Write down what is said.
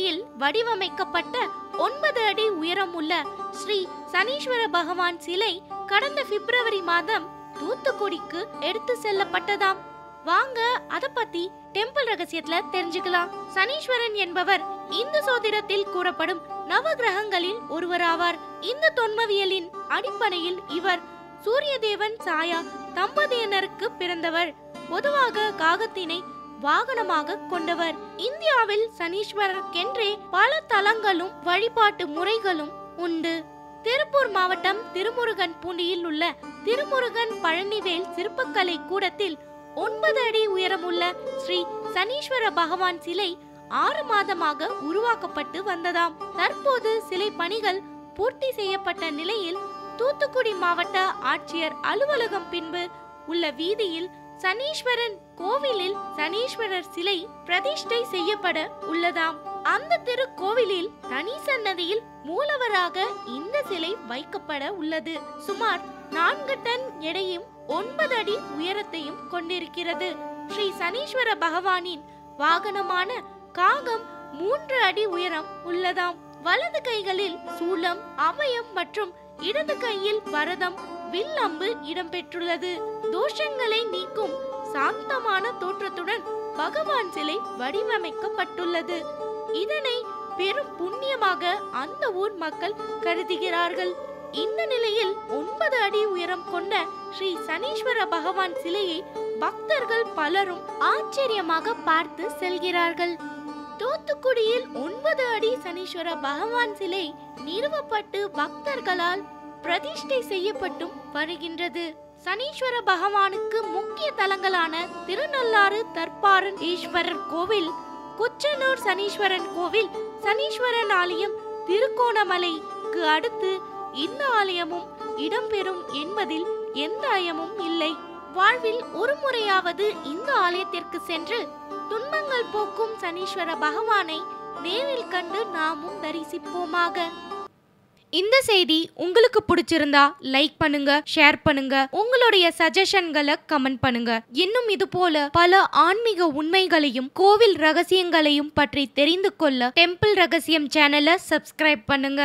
அடியில் வடிவமைக்கப்பட்ட ஒன்பது அடி உயரம் ஸ்ரீ சனீஸ்வர பகவான் சிலை கடந்த பிப்ரவரி மாதம் தூத்துக்குடிக்கு எடுத்து செல்லப்பட்டதாம். வாங்க அத பத்தி டெம்பிள் ரகசியத்துல தெரிஞ்சுக்கலாம். சனீஸ்வரன் என்பவர் இந்து சோதிடத்தில் கூறப்படும் நவ கிரகங்களில் ஒருவராவார். இந்து தொன்மவியலின் அடிப்படையில் இவர் சூரிய தேவன் சாயா தம்பதியினருக்கு பிறந்தவர். பொதுவாக காகத்தினை வாகனமாக கொண்டவர். இந்தியாவில் சனீஸ்வரருக்கென்றே பல தலங்களும் வழிபாட்டு முறைகளும் உண்டு. திருப்பூர் மாவட்டம் திருமுருகன் பூண்டியில் உள்ள திருமுருகன் பழனிவேல் சிற்பக்கலை கூடத்தில் ஒன்பது அடி உயரமுள்ள ஸ்ரீ சனீஸ்வர பகவான் சிலை ஆறு மாதமாக உருவாக்கப்பட்டு வந்ததாம். தற்போது சிலை பணிகள் பூர்த்தி செய்யப்பட்ட நிலையில் தூத்துக்குடி மாவட்ட ஆட்சியர் அலுவலகம் பின்பு உள்ள வீதியில் சனீஸ்வரன் கோவிலில் சனீஸ்வரர் சிலை பிரதிஷ்டை செய்யப்பட உள்ளதாம். அந்த திருக்கோவிலில் தனி சன்னதியில் மூலவராக இந்த சிலை வைக்கப்பட உள்ளது. சுமார் நான்கு டன் எடையும் ஒன்பது அடி உயரத்தையும் கொண்டிருக்கிறது. ஸ்ரீ சனீஸ்வர பகவானின் வாகனமான காகம் மூன்று அடி உயரம் உள்ளதாம். வலது கைகளில் சூலம் அபயம் மற்றும் இடது கையில் வரதம் வில் அம்பு இடம்பெற்றுள்ளது. தோஷங்களை நீக்கும் சாந்தமான தோற்றத்துடன் பகவான் சிலை வடிவமைக்கப்பட்டுள்ளது. இதனை பெரும் புண்ணியமாக அந்த ஊர் மக்கள் கருதுகிறார்கள். இந்த நிலையில் ஒன்பது அடி உயரம் கொண்ட ஸ்ரீ சனீஸ்வர பகவான் சிலையை பக்தர்கள் பலரும் ஆச்சரியமாக பார்த்து செல்கிறார்கள். தூத்துக்குடியில் ஒன்பது அடி சனீஸ்வர பகவான் சிலை நிறுவப்பட்டு பக்தர்களால் பிரதிஷ்டை செய்யப்பட்டும் வருகின்றது. சனீஸ்வர பகவானுக்கு முக்கிய தலங்களான திருநள்ளாறு தற்பாரன் ஈஸ்வரர் கோவில் குச்சனூர் சனீஸ்வரன் கோவில் சனீஸ்வரன் ஆலயம் திருக்கோணமலைக்கு அடுத்து இந்த ஆலயமும் இடம்பெறும் என்பதில் எந்த ஐயமும் இல்லை. வாழ்வில் ஒரு முறையாவது இந்த ஆலயத்திற்கு சென்று துன்பங்கள் போக்கும் சனீஸ்வர பகவானை நேரில் கண்டு நாமும் தரிசிப்போமாக. இந்த செய்தி உங்களுக்கு பிடிச்சிருந்தா லைக் பண்ணுங்க ஷேர் பண்ணுங்க. உங்களுடைய சஜஷன்களை கமெண்ட் பண்ணுங்க. இன்னும் இது போல பல ஆன்மீக உண்மைகளையும் கோவில் ரகசியங்களையும் பற்றி தெரிந்து கொள்ள டெம்பிள் ரகசியம் சேனலை சப்ஸ்கிரைப் பண்ணுங்க.